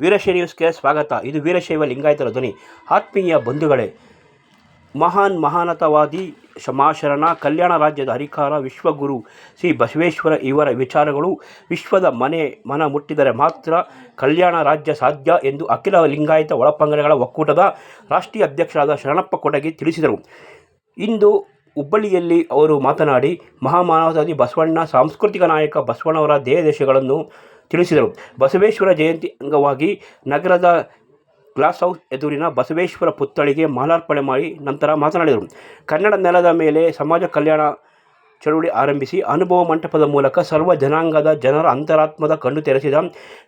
ವೀರಶೈವ ನ್ಯೂಸ್ಗೆ ಸ್ವಾಗತ. ಇದು ವೀರಶೈವ ಲಿಂಗಾಯತರ ಧ್ವನಿ. ಆತ್ಮೀಯ ಬಂಧುಗಳೇ, ಮಹಾನ್ ಮಹಾನತವಾದಿ ಶಮಾಶರಣ ಕಲ್ಯಾಣ ರಾಜ್ಯದ ಹರಿಕಾರ ವಿಶ್ವಗುರು ಶ್ರೀ ಬಸವೇಶ್ವರ ಇವರ ವಿಚಾರಗಳು ವಿಶ್ವದ ಮನೆ ಮನ ಮುಟ್ಟಿದರೆ ಮಾತ್ರ ಕಲ್ಯಾಣ ರಾಜ್ಯ ಸಾಧ್ಯ ಎಂದು ಅಖಿಲ ಲಿಂಗಾಯತ ಒಳಪಂಗಡಗಳ ಒಕ್ಕೂಟದ ರಾಷ್ಟ್ರೀಯ ಅಧ್ಯಕ್ಷರಾದ ಶರಣಪ್ಪ ಕೊಡಗಿ ತಿಳಿಸಿದರು. ಇಂದು ಹುಬ್ಬಳ್ಳಿಯಲ್ಲಿ ಅವರು ಮಾತನಾಡಿ ಮಹಾಮಾನವಾದಿ ಬಸವಣ್ಣ, ಸಾಂಸ್ಕೃತಿಕ ನಾಯಕ ಬಸವಣ್ಣವರ ದೇಹದೇಶಗಳನ್ನು ತಿಳಿಸಿದರು. ಬಸವೇಶ್ವರ ಜಯಂತಿ ಅಂಗವಾಗಿ ನಗರದ ಗ್ಲಾಸ್ ಹೌಸ್ ಎದುರಿನ ಬಸವೇಶ್ವರ ಪುತ್ಥಳಿಗೆ ಮಾಲಾರ್ಪಣೆ ಮಾಡಿ ನಂತರ ಮಾತನಾಡಿದರು. ಕನ್ನಡ ನೆಲದ ಮೇಲೆ ಸಮಾಜ ಕಲ್ಯಾಣ ಚಳುವಳಿ ಆರಂಭಿಸಿ ಅನುಭವ ಮಂಟಪದ ಮೂಲಕ ಸರ್ವ ಜನಾಂಗದ ಜನರ ಅಂತರಾತ್ಮದ ಕಣ್ಣು ತೆರೆಸಿದ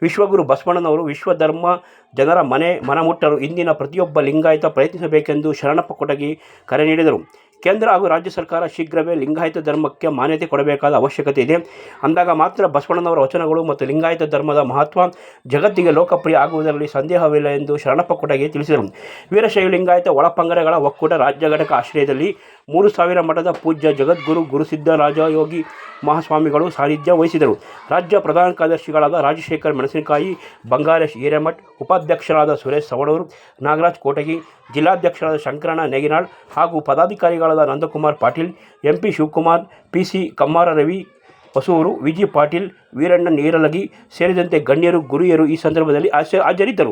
ವಿಶ್ವಗುರು ಬಸವಣ್ಣನವರು ವಿಶ್ವಧರ್ಮ ಜನರ ಮನೆ ಮನಮುಟ್ಟರು. ಇಂದಿನ ಪ್ರತಿಯೊಬ್ಬ ಲಿಂಗಾಯತ ಪ್ರಯತ್ನಿಸಬೇಕೆಂದು ಶರಣಪ್ಪ ಕೊಟಗಿ ಕರೆ ನೀಡಿದರು. ಕೇಂದ್ರ ಹಾಗೂ ರಾಜ್ಯ ಸರ್ಕಾರ ಶೀಘ್ರವೇ ಲಿಂಗಾಯತ ಧರ್ಮಕ್ಕೆ ಮಾನ್ಯತೆ ಕೊಡಬೇಕಾದ ಅವಶ್ಯಕತೆ ಇದೆ. ಅಂದಾಗ ಮಾತ್ರ ಬಸವಣ್ಣನವರ ವಚನಗಳು ಮತ್ತು ಲಿಂಗಾಯತ ಧರ್ಮದ ಮಹತ್ವ ಜಗತ್ತಿಗೆ ಲೋಕಪ್ರಿಯ ಆಗುವುದರಲ್ಲಿ ಸಂದೇಹವಿಲ್ಲ ಎಂದು ಶರಣಪ್ಪ ತಿಳಿಸಿದರು. ವೀರಶೈವ ಲಿಂಗಾಯತ ಒಳಪಂಗಡಗಳ ಒಕ್ಕೂಟ ರಾಜ್ಯ ಘಟಕ ಆಶ್ರಯದಲ್ಲಿ ಮೂರು ಸಾವಿರ ಮಠದ ಪೂಜ್ಯ ಜಗದ್ಗುರು ಗುರುಸಿದ್ದರಾಜಯೋಗಿ ಮಹಾಸ್ವಾಮಿಗಳು ಸಾನ್ನಿಧ್ಯ ವಹಿಸಿದರು. ರಾಜ್ಯ ಪ್ರಧಾನ ಕಾರ್ಯದರ್ಶಿಗಳಾದ ರಾಜಶೇಖರ್ ಮೆಣಸಿನಕಾಯಿ, ಬಂಗಾರೇಶ್ ಹಿರೇಮಠ್ ಉಪಾಧ್ಯಕ್ಷರಾದ ಸುರೇಶ್ ಸವಣೂರು, ನಾಗರಾಜ್ ಕೋಟಗಿ, ಜಿಲ್ಲಾಧ್ಯಕ್ಷರಾದ ಶಂಕರಣ್ಣ ನೇಗಿನಾಳ್ ಹಾಗೂ ಪದಾಧಿಕಾರಿಗಳಾದ Nandakumar Patil M P Shivakumar P C Kammara Ravi, Hosur Viji Patil, Veeranna Neeralagi ಸೇರಿದಂತೆ ಗಣ್ಯರು, ಗುರಿಯರು ಈ ಸಂದರ್ಭದಲ್ಲಿ ಹಾಜರಿದ್ದರು.